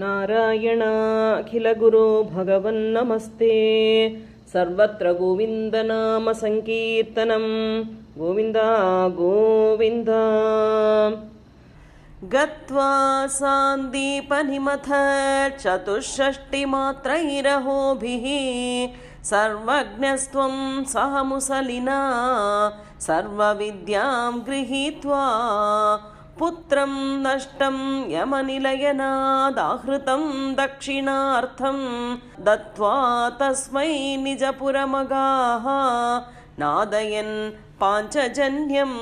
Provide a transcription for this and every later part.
नारायण अखिलगुरो भगवन्नमस्ते। सर्वत्र गोविन्दनामसङ्कीर्तनं। गोविन्द गोविन्द। गत्वा सान्दीपनिमथ चतुष्षष्टिमात्रैरहोभिः सर्वज्ञस्त्वं सह मुसलिना सर्वविद्यां गृहीत्वा पुत्रं नष्टं यमनिलयनादाहृतं दक्षिणार्थं दत्त्वा तस्मै निजपुरमगाः नादयन् पाञ्चजन्यम्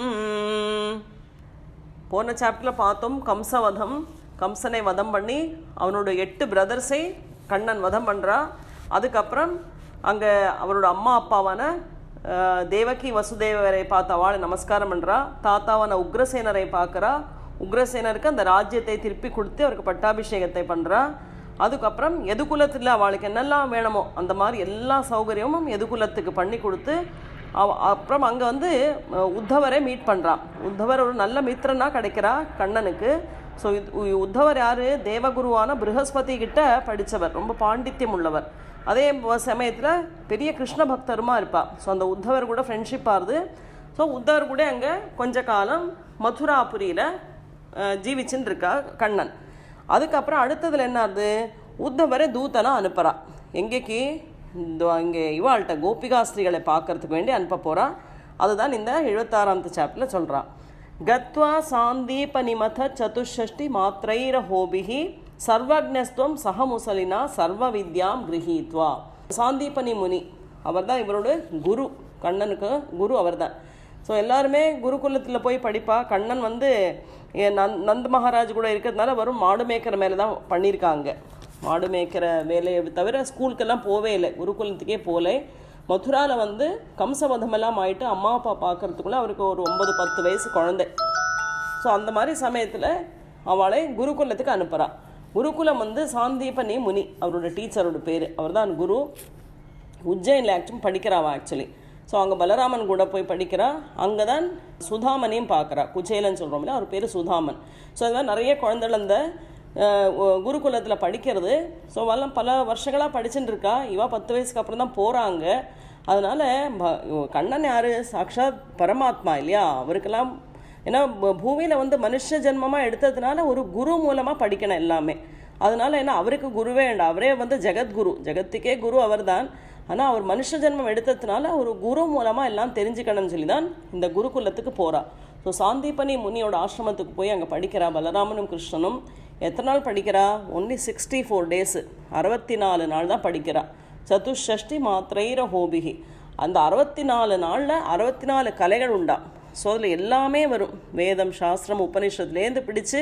போன சாப்டரில் பார்த்தோம் கம்சவதம் கம்சனை வதம் பண்ணி அவனோட எட்டு பிரதர்ஸை கண்ணன் வதம் பண்ணுறா அதுக்கப்புறம் அங்கே அவரோட அம்மா அப்பாவான அஹ், தேவகி வசுதேவரை பார்த்து அவளை நமஸ்காரம் பண்ணுறா தாத்தாவான உக்ரசேனரை பார்க்குறா உக்ரசேனருக்கு அந்த ராஜ்யத்தை திருப்பி கொடுத்து அவருக்கு பட்டாபிஷேகத்தை பண்ணுறா அதுக்கப்புறம் எதுகுலத்தில் அவளுக்கு என்னெல்லாம் வேணுமோ அந்த மாதிரி எல்லா சௌகரியமும் எதுகுலத்துக்கு பண்ணி கொடுத்து அவ அப்புறம் அங்கே வந்து உத்தவரை மீட் பண்ணுறான் உத்தவர் ஒரு நல்ல மித்திரனா கிடைக்கிறா கண்ணனுக்கு ஸோ உத்தவர் யார் தேவகுருவான ப்ரஹஸ்பதி கிட்ட படித்தவர் ரொம்ப பாண்டித்யம் உள்ளவர் அதே சமயத்தில் பெரிய கிருஷ்ண பக்தருமா இருப்பா. ஸோ அந்த உத்தவர் கூட ஃப்ரெண்ட்ஷிப் ஆகுது ஸோ உத்தவர் கூட அங்கே கொஞ்ச காலம் மதுராபுரியில் ஜீவிச்சுன்னு இருக்கா கண்ணன். அதுக்கப்புறம் அடுத்ததில் என்ன ஆகுது? உத்தவரை தூத்தனாக அனுப்புகிறா எங்கேக்கு? இந்த இங்கே இவாள்கிட்ட கோபிகாஸ்திரிகளை பார்க்கறதுக்கு வேண்டி அனுப்ப போறா. அதுதான் இந்த எழுபத்தாறாம் சாப்டரில் சொல்கிறான் கத்வா சாந்தீபனிமத சதுஷ்டி மாத்திரைர ஹோபிஹி சர்வக்னஸ்துவம் சகமுசலினா சர்வ வித்யாம் கிரகித்வா. சாந்தீபனி முனி அவர் தான் இவரோட குரு கண்ணனுக்கு குரு அவர்தான். ஸோ எல்லாருமே குருகுலத்தில் போய் படிப்பா. கண்ணன் வந்து நந் நந்த் மகாராஜ் கூட இருக்கிறதுனால வரும் மாடு மேய்க்கிற மேலே தான் பண்ணியிருக்காங்க மாடு மேய்க்கிற வேலையை தவிர ஸ்கூலுக்கெல்லாம் போவே இல்லை. குருகுலத்துக்கே போகல. மதுராவில் வந்து கம்சவதமெல்லாம் ஆயிட்டு அம்மா அப்பா பார்க்கறதுக்குள்ள அவருக்கு ஒரு ஒன்பது பத்து வயசு குழந்தை. ஸோ அந்த மாதிரி சமயத்தில் அவளை குருகுலத்துக்கு அனுப்புகிறாள் குருகுலம் வந்து சாந்தீபனி முனி. அவரோட டீச்சரோட பேர். அவர்தான் குரு. உஜ்ஜயினில் ஆக்சுவலி படிக்கிறாவா ஆக்சுவலி ஸோ அங்கே பலராமன் கூட போய் படிக்கிறா. அங்கே தான் சுதாமனையும் பார்க்குறா. குச்சேலன்னு சொல்கிறோம் இல்லையா அவர் பேர் சுதாமன். ஸோ அது மாதிரி நிறைய குழந்தைகள் அந்த குருகுலத்தில் படிக்கிறது. ஸோ அவெல்லாம் பல வருஷங்களாக படிச்சுட்டு இருக்கா. இவா பத்து வயசுக்கு அப்புறம் தான் போகிறாங்க அதனால் கண்ணன் யார்? சாக்ஷாத் பரமாத்மா இல்லையா? அவருக்கெல்லாம் ஏன்னா பூமியில் வந்து மனுஷ ஜென்மமாக எடுத்ததுனால ஒரு குரு மூலமாக படிக்கணும் எல்லாமே. அதனால என்ன அவருக்கு குருவே வேண்டாம். அவரே வந்து ஜெகத்குரு. ஜெகத்துக்கே குரு அவர் தான் ஆனால் அவர் மனுஷ ஜென்மம் எடுத்ததுனால ஒரு குரு மூலமாக எல்லாம் தெரிஞ்சுக்கணும்னு சொல்லி தான் இந்த குருகுலத்துக்கு போகிறா ஸோ சாந்தீபனி முனியோட ஆசிரமத்துக்கு போய் அங்கே படிக்கிறா. பலராமனும் கிருஷ்ணனும். எத்தனை நாள் படிக்கிறா? ஒன்லி சிக்ஸ்டி ஃபோர் டேஸு அறுபத்தி நாலு நாள் தான் படிக்கிறா. சதுஷ்டி மாத்திரைர ஹோபிகி அந்த அறுபத்தி நாலு நாளில் அறுபத்தி நாலு கலைகள் உண்டா. ஸோ அதில் எல்லாமே வரும். வேதம் சாஸ்திரம் உபனிஷத்துலேருந்து பிடிச்சு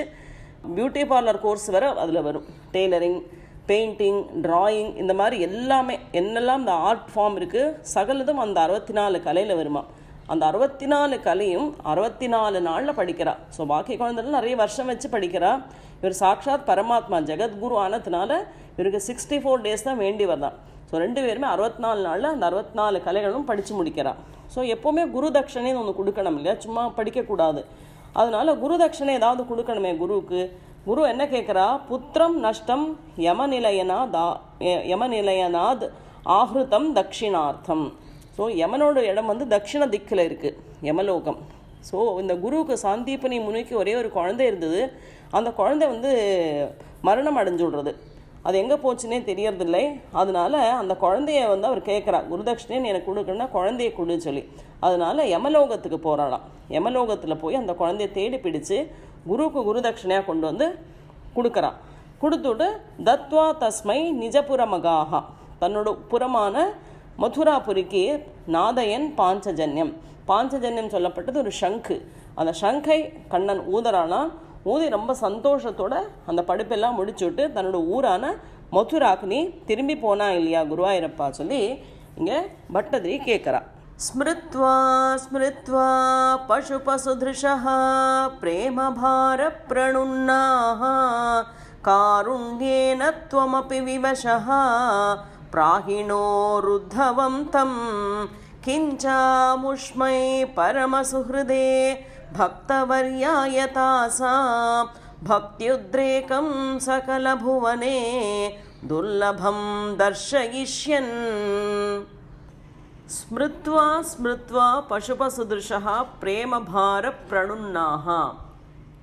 பியூட்டி பார்லர் கோர்ஸ் வர அதில் வரும். டெய்லரிங் பெயிண்டிங் ட்ராயிங் இந்த மாதிரி எல்லாமே என்னெல்லாம் இந்த ஆர்ட் ஃபார்ம் இருக்குது சகலதும் அந்த அறுபத்தி நாலு கலையில் வருமா. அந்த அறுபத்தி நாலு கலையும் அறுபத்தி நாலு நாளில் படிக்கிறா. ஸோ பாக்கி குழந்தைகள் நிறைய வருஷம் வச்சு படிக்கிறா. இவர் சாக்ஷாத் பரமாத்மா ஜெகத்குரு ஆனதுனால இவருக்கு சிக்ஸ்டி ஃபோர் டேஸ் தான் வேண்டி வரதான் ஸோ ரெண்டு பேருமே அறுபத்தி நாலு நாளில் அந்த அறுபத்தி நாலு கலைகளும் படித்து முடிக்கிறான் ஸோ எப்போவுமே குரு தட்சணைன்னு ஒன்று கொடுக்கணும் இல்லையா? சும்மா படிக்கக்கூடாது. அதனால் குரு தட்சணை ஏதாவது கொடுக்கணுமே குருவுக்கு. குரு என்ன கேட்குறா புத்திரம் நஷ்டம் யமநிலையனா தா யமநிலையனாத் ஆஹ்ருதம் தட்சிணார்த்தம் ஸோ யமனோட இடம் வந்து தட்சிண திக்கில் இருக்குது யமலோகம். ஸோ இந்த குருவுக்கு சாந்தீபனி முனிக்கு ஒரே ஒரு குழந்தை இருந்தது. அந்த குழந்தை வந்து மரணம் அடைஞ்சு விடுறது. அது எங்கே போச்சுன்னே தெரியறதில்லை. அதனால் அந்த குழந்தைய வந்து அவர் கேட்குறா குருதட்சிணை எனக்கு கொடுக்குன்னா குழந்தைய கொடுன்னு சொல்லி. அதனால் யமலோகத்துக்கு போகிறாளாம் யமலோகத்தில் போய் அந்த குழந்தைய தேடி பிடிச்சு குருவுக்கு குருதட்சிணையாக கொண்டு வந்து கொடுக்குறான். கொடுத்துட்டு தத்வா தஸ்மை நிஜபுரமகாகா தன்னோட புறமான மதுராபுரிக்கு நாதயன் பாஞ்சஜன்யம். பாஞ்சஜன்யம் சொல்லப்பட்டது ஒரு ஷங்கு அந்த ஷங்கை கண்ணன் ஊதறானா மூதி ரொம்ப சந்தோஷத்தோடு அந்த படுப்பெல்லாம் முடிச்சுட்டு தன்னோட ஊரான மதுராக்னி திரும்பி போனா இல்லையா குருவாயிரப்பா சொல்லி இங்கே பட்டதிரி கேட்குறா ஸ்மிருத்வா ஸ்மிருத்வா பசுபசுதிருஷः प्रेमभारप्रणुन्नाः कारुण्येन त्वमपि विवशः प्राहिणो रुद्धवं तं किञ्चामुष्मै परमसुहृदे भक्तवर्याय तासां भक्त्युद्रेकं सकलभुवने दुर्लभं दर्शयिष्यन् ஸ்மிருத்வா ஸ்மிருத்வா பசுபசுதிருஷா பிரேமபார பிரணுன்னாக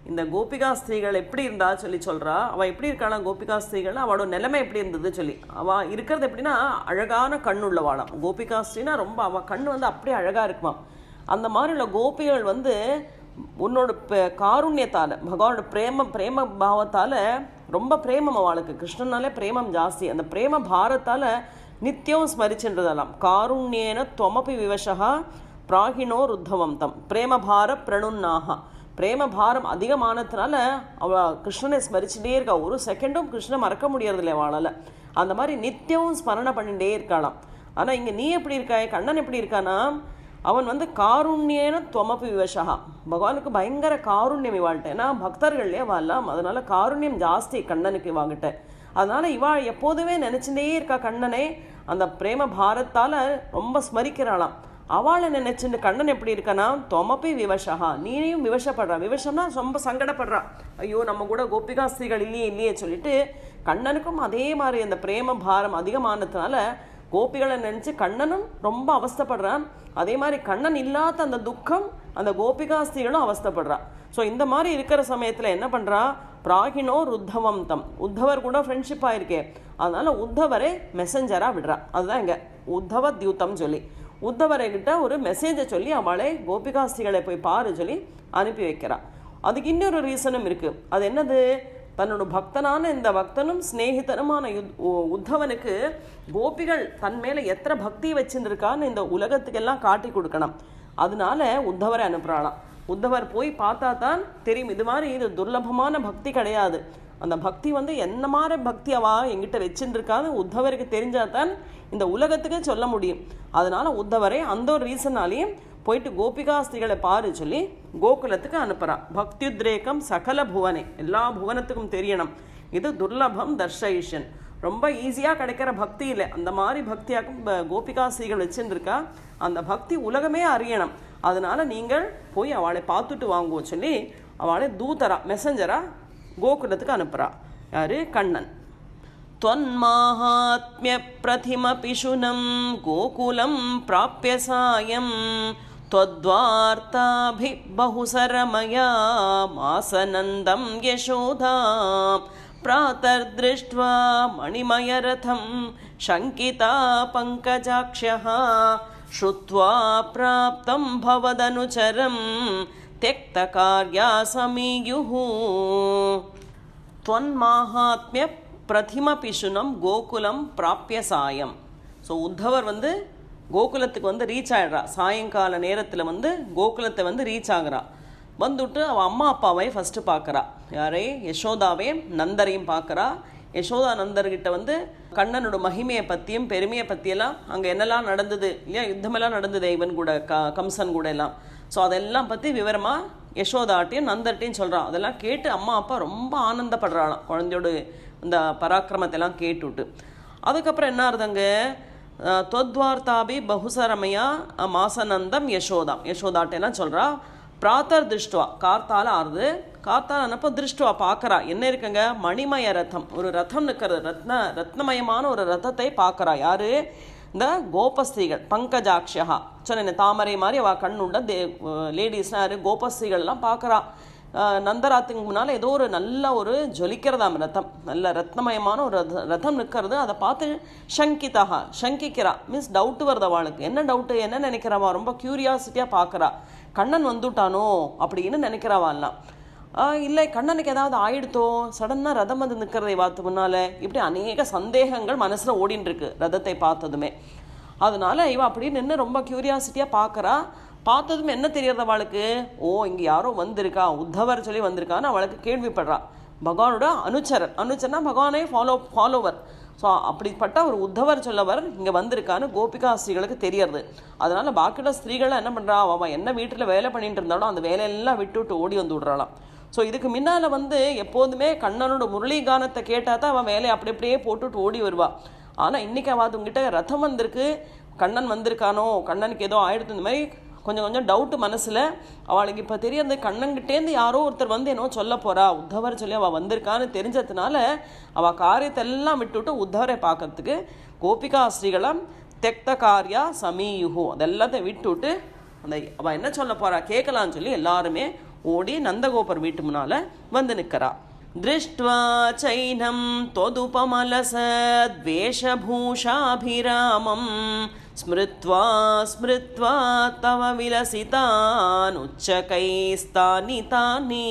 இந்த கோபிகா ஸ்திரீகள் எப்படி இருந்தா சொல்லி சொல்றா அவள் எப்படி இருக்காளா கோபிகா ஸ்திரீகள் அவளோட நிலைமை எப்படி இருந்தது சொல்லி அவள் இருக்கிறது எப்படின்னா அழகான கண் உள்ளவாளாம் கோபிகா ஸ்திரீனா ரொம்ப அவள் கண் வந்து அப்படியே அழகாக இருக்குமாம் அந்த மாதிரி உள்ள கோபிகள் வந்து உன்னோட ப- பகவானோட பிரேம பிரேம பாவத்தால் ரொம்ப பிரேமம் அவளுக்கு. கிருஷ்ணனாலே பிரேமம் ஜாஸ்தி. அந்த பிரேம பாரத்தால் நித்தியம் ஸ்மரிச்சுன்றதெல்லாம். காருண்யேன தொமபி விவசா பிராகிணோ ருத்தவம் தம் பிரேமபார பிரணுன்னாகா பிரேம பாரம் அதிகமானதுனால அவ கிருஷ்ணனை ஸ்மரிச்சுட்டே இருக்கா. ஒரு செகண்டும் கிருஷ்ணனை மறக்க முடியறதில்ல அவளால். அந்த மாதிரி நித்தியமும் ஸ்மரணை பண்ணிட்டே இருக்காளாம். ஆனால் இங்கே நீ எப்படி இருக்காய் கண்ணன் எப்படி இருக்கானா? அவன் வந்து காருண்யேன துவமபி விவசகா பகவானுக்கு பயங்கர காருண்யம் இவாள்கிட்ட. ஏன்னா பக்தர்களே வாழலாம் அதனால காருண்யம் ஜாஸ்தி கண்ணனுக்கு இவாங்கிட்ட. அதனால இவா எப்போதுமே நினைச்சுட்டே இருக்கா கண்ணனே. அந்த பிரேம பாரத்தால் ரொம்ப ஸ்மரிக்கிறாளாம். அவளை நினைச்சுட்டு கண்ணன் எப்படி இருக்கனா? தொமப்பி விவசகா நீயும் விவசப்படுறா விவசம்னா ரொம்ப சங்கடப்படுறா. ஐயோ நம்ம கூட கோபிகாஸ்திரிகள் இல்லையே இல்லையே சொல்லிட்டு கண்ணனுக்கும் அதே மாதிரி அந்த பிரேம பாரம் அதிகமானதுனால கோபிகளை நினச்சி கண்ணனும் ரொம்ப அவஸ்தைப்படுறான். அதே மாதிரி கண்ணன் இல்லாத அந்த துக்கம் அந்த கோபிகாஸ்திகளும் ஸ்திரீகளும் ஸோ இந்த மாதிரி இருக்கிற சமயத்தில் என்ன பண்ணுறா பிராகினோ ருத்தவம் தம் உத்தவர் கூட ஃப்ரெண்ட்ஷிப் ஆயிருக்கே. அதனால் உத்தவரை மெசஞ்சராக விடுறா. அதுதான் இங்கே உத்தவ தியூத்தம் சொல்லி. உத்தவரை கிட்ட ஒரு மெசேஜை சொல்லி அவளை கோபிகாஸ்திகளை போய் பாரு சொல்லி அனுப்பி வைக்கிறான் அதுக்கு இன்னொரு ரீசனும் இருக்குது அது என்னது? தன்னோட பக்தனான இந்த பக்தனும் சிநேகிதனுமான யுத்- உ- உத்தவனுக்கு கோபிகள் தன் மேலே எத்தனை பக்தி வச்சிருக்கான்னு இந்த உலகத்துக்கெல்லாம் காட்டி கொடுக்கணும். அதனால உத்தவரை அனுப்புகிறாளாம் உத்தவர் போய் பார்த்தா தான் தெரியும் இது மாதிரி இது துர்லபமான பக்தி கிடையாது. அந்த பக்தி வந்து என்ன மாதிரி பக்தி அவா எங்கிட்ட வச்சுருக்கான்னு உத்தவருக்கு தெரிஞ்சால் தான் இந்த உலகத்துக்கு சொல்ல முடியும். அதனால உத்தவரை அந்த ஒரு ரீசனாலேயும் போயிட்டு கோபிகா ஸ்திரிகளை பாரு சொல்லி கோகுலத்துக்கு அனுப்புறான் பக்தியுத்ரேகம் சகல புவனே எல்லா புவனத்துக்கும் தெரியணும் இது துர்லபம் தர்ஷயிஷன் ரொம்ப ஈஸியாக கிடைக்கிற பக்தி இல்லை அந்த மாதிரி பக்தியாக்கும் ப- கோபிகா ஸ்திரீகள் வச்சுருக்கா அந்த பக்தி உலகமே அறியணும் அதனால நீங்கள் போய் அவளை பார்த்துட்டு வாங்குவோம் சொல்லி அவளை தூதரா மெசஞ்சரா கோகுலத்துக்கு அனுப்புறா யாரு கண்ணன் त्वन्माहात्म्यप्रथिमपिशुनं गोकुलं प्राप्य सायं त्वद्वार्ताभिः बहुसरमया मासनन्दं यशोदा प्रातर्दृष्ट्वा मणिमयरथं शङ्किता पङ्कजाक्ष्यः श्रुत्वा प्राप्तं भवदनुचरं त्यक्तकार्या समीयुः துவன்மாகாத்மிய பிரதிம பிசுனம் கோகுலம் பிராப்பிய சாயம் ஸோ உத்தவர் வந்து கோகுலத்துக்கு வந்து ரீச் ஆகிடுறா சாயங்கால நேரத்தில் வந்து கோகுலத்தை வந்து ரீச் ஆகுறா. வந்துட்டு அவள் அம்மா அப்பாவை ஃபஸ்ட்டு பார்க்குறா யாரே? யசோதாவையும் நந்தரையும் பார்க்குறா யசோதா நந்தர்கிட்ட வந்து கண்ணனோட மகிமையை பற்றியும் பெருமையை பற்றியெல்லாம் அங்கே என்னெல்லாம் நடந்தது இல்லையா? யுத்தமெல்லாம் நடந்தது இவன் கூட க கம்சன் கூட எல்லாம். ஸோ அதெல்லாம் பற்றி விவரமாக யசோதாட்டையும் நந்தர்ட்டையும் சொல்கிறான் அதெல்லாம் கேட்டு அம்மா அப்பா ரொம்ப ஆனந்தப்படுறாளாம். குழந்தையோட இந்த பராக்கிரமத்தை எல்லாம் கேட்டுவிட்டு அதுக்கப்புறம் என்ன ஆகுதுங்க தொத்வார்த்தாபி பகுசரமையா மாசநந்தம் யசோதாம் யசோதாட்டெல்லாம் சொல்கிறா பிராத்தர் திருஷ்டுவா. கார்த்தால ஆறுது. கார்த்தால் அனுப்ப திருஷ்டுவா பார்க்கறா என்ன இருக்குங்க? மணிமய ரதம் ஒரு ரதம் நிற்கிறது ரத்ன ரத்னமயமான ஒரு ரதத்தை பார்க்கறா யாரு? இந்த கோபஸ்திரிகள் பங்கஜாட்சியா சொன்னேன் தாமரை மாதிரி அவள் கண்ணுண்ட தே லேடிஸ்னா யாரு? கோபஸ்திரிகள்லாம் பார்க்குறா நந்தராத்துக்கு முன்னால் ஏதோ ஒரு நல்ல ஒரு ஜொலிக்கிறதாம் ரதம் நல்ல ரத்னமயமான ஒரு ரத ரதம் நிற்கிறது. அதை பார்த்து சங்கிதாகா சங்கிக்கிறா மீன்ஸ் டவுட்டு வருது அவளுக்கு. என்ன டவுட்டு என்ன நினைக்கிறவா? ரொம்ப க்யூரியாசிட்டியாக பார்க்குறா. கண்ணன் வந்துட்டானோ? அப்படின்னு நினைக்கிறவாள்லாம் இல்லை கண்ணனுக்கு ஏதாவது ஆயிடுத்தோ? சடனாக ரதம் வந்து நிற்கிறதை பார்த்து முன்னால் இப்படி அநேக சந்தேகங்கள் மனசில் ஓடின்னு இருக்கு ரதத்தை பார்த்ததுமே. அதனால இவன் அப்படி நின்று ரொம்ப க்யூரியாசிட்டியாக பார்க்குறா. பார்த்ததும் என்ன தெரியறது அவளுக்கு? ஓ இங்கே யாரோ வந்திருக்கா? உத்தவர் சொல்லி வந்திருக்கான்னு அவளுக்கு கேள்விப்படுறா. பகவானோட அனுச்சரர் அனுச்சர்னா பகவானே ஃபாலோ ஃபாலோவர் ஸோ அப்படிப்பட்ட ஒரு உத்தவர் சொல்லவர் இங்கே வந்திருக்கான்னு கோபிகா ஸ்ரீகளுக்கு தெரியறது. அதனால் பாக்கியுள்ள ஸ்திரீகள்லாம் என்ன பண்ணுறா அவன் என்ன வீட்டில் வேலை பண்ணிட்டு இருந்தாலும் அந்த வேலையெல்லாம் விட்டு விட்டு ஓடி வந்து விடுறாளாம். ஸோ இதுக்கு முன்னால் வந்து எப்போதுமே கண்ணனோட முரளி கானத்தை கேட்டால் தான் அவன் வேலையை அப்படி அப்படியே போட்டுட்டு ஓடி வருவாள் ஆனால் இன்றைக்கி அவள் உங்ககிட்ட ரதம் வந்திருக்கு. கண்ணன் வந்திருக்கானோ? கண்ணனுக்கு ஏதோ ஆயிடுத்து. இந்த மாதிரி கொஞ்சம் கொஞ்சம் டவுட்டு மனசில் அவளுக்கு இப்போ தெரியாது கண்ணங்கிட்டேருந்து யாரோ ஒருத்தர் வந்து என்னவோ சொல்ல போறா உத்தவர் சொல்லி அவள் வந்திருக்கான்னு தெரிஞ்சதுனால அவள் காரியத்தை எல்லாம் விட்டுவிட்டு உத்தவரை பார்க்கறதுக்கு கோபிகா ஸ்ரீகளாம் தெக்த காரியா சமீயுகு அதெல்லாத்தையும் விட்டுவிட்டு அந்த அவள் என்ன சொல்ல போறா கேட்கலான்னு சொல்லி எல்லாருமே ஓடி நந்தகோபர் வீட்டு முன்னால வந்து நிற்கிறா दृष्ट्वा चैनं त्वदुपमलसद्वेषभूषाभिरामं స్మృత్వా స్మృత్వా తవ విలసితానుచ్చకైస్తాని తాని.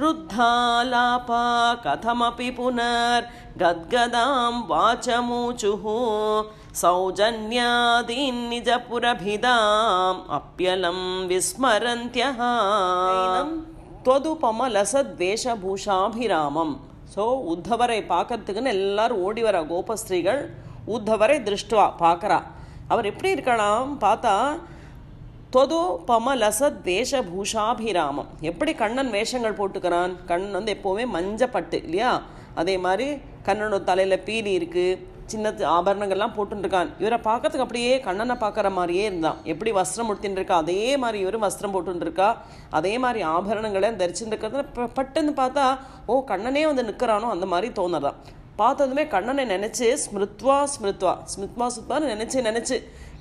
రుద్ధాలాపా కథమపి పునర్గద్గదాం వాచమూచుః సౌజన్యాదీన్నిజపురభిదాం అప్యలం విస్మరంత్యః ತ್ವದುಪಮಲಸದ್ವೇಷಭೂಷಾಭಿರಾಮಂ సో ఉద్ధవరై ಪಾಕರ್ತಗನ್ ಎಲ್ಲರೂ ఓడివర ಗೋಪಸ್ತ್ರೀಗಳು ఉద్ధవరై ದೃಷ್ಟ పాకరా. அவர் எப்படி இருக்கலாம் பார்த்தா தொதோ பம லசத் வேஷபூஷாபிராமம். எப்படி கண்ணன் வேஷங்கள் போட்டுக்கிறான்? கண்ணன் வந்து எப்போவுமே மஞ்சப்பட்டு இல்லையா? அதே மாதிரி கண்ணனோட தலையில் பீலி இருக்குது சின்ன ஆபரணங்கள்லாம் போட்டுருக்கான். இவரை பார்க்கறதுக்கு அப்படியே கண்ணனை பார்க்குற மாதிரியே இருந்தான். எப்படி வஸ்திரம் உடுத்தின்னு இருக்கா? அதே மாதிரி இவரும் வஸ்திரம் போட்டுருக்கா அதே மாதிரி ஆபரணங்களை தரிச்சுருக்கிறது இருக்கிறது ப- பட்டுன்னு பார்த்தா ஓ கண்ணனே வந்து நிற்கிறானோ அந்த மாதிரி தோணுறான். பார்த்ததுமே கண்ணனை நினச்சி ஸ்மிருத்வா ஸ்மிருத்வா. ஸ்மிருத்வா சுத்மான்னு நினச்சி நினச்சி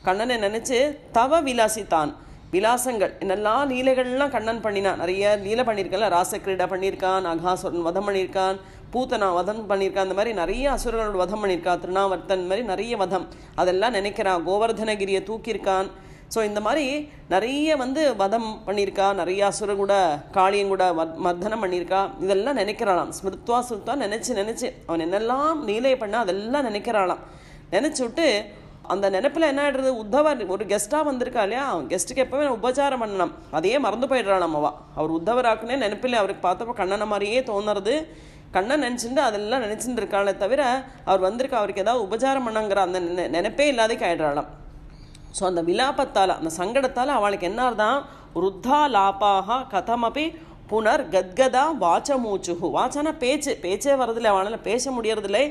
கண்ணனை நினச்சி தவ விலாசித்தான். விலாசங்கள். என்னெல்லாம் லீலைகள்லாம் கண்ணன் பண்ணினான். நிறைய லீலை பண்ணியிருக்கல. ராசக்கிரீடா பண்ணியிருக்கான் அகாசுரன் வதம் பண்ணியிருக்கான் பூத்தனா வதம் பண்ணியிருக்கான். அந்த மாதிரி நிறைய அசுரர்களோட வதம் பண்ணியிருக்கான் திருநாவர்த்தன் மாதிரி நிறைய வதம். அதெல்லாம் நினைக்கிறான் கோவர்தனகிரியை தூக்கியிருக்கான். ஸோ இந்த மாதிரி நிறைய வந்து வதம் பண்ணியிருக்கா நிறைய அசுரம் கூட காளியன் கூட மர்தனம் பண்ணியிருக்கா இதெல்லாம் நினைக்கிறாளாம். ஸ்மிருத்வா ஸ்மிருத்வா நினச்சி நினச்சி அவன் என்னெல்லாம் லீலை பண்ணால் அதெல்லாம் நினைக்கிறாளாம். நினச்சி விட்டு அந்த நினைப்பில் என்ன ஆகிடுறது உத்தவர் ஒரு கெஸ்ட்டாக வந்திருக்கா இல்லையா? கெஸ்ட்டுக்கு எப்போவே உபச்சாரம் பண்ணணும் அதையே மறந்து போயிடுறான் நம்மவா அவர் உத்தவராக்குனே நினைப்பில் அவருக்கு பார்த்தப்ப கண்ணனை மாதிரியே தோணுறது. கண்ணன் நினச்சிட்டு அதெல்லாம் நினச்சிட்டு இருக்காளே தவிர அவர் வந்திருக்க அவருக்கு ஏதாவது உபச்சாரம் பண்ணங்கிற அந்த நினைப்பே இல்லாதே ஆயிடுறாளாம். ஸோ அந்த விலாபத்தால் அந்த சங்கடத்தால் அவளுக்கு என்னார்தான் ருத்தா லாப்பாக கதமபி புனர் கத்கதா வாச்ச மூச்சுகு வாச்சனா பேச்சு பேச்சே வரதில்லை அவனால் பேச முடியறதில்லை.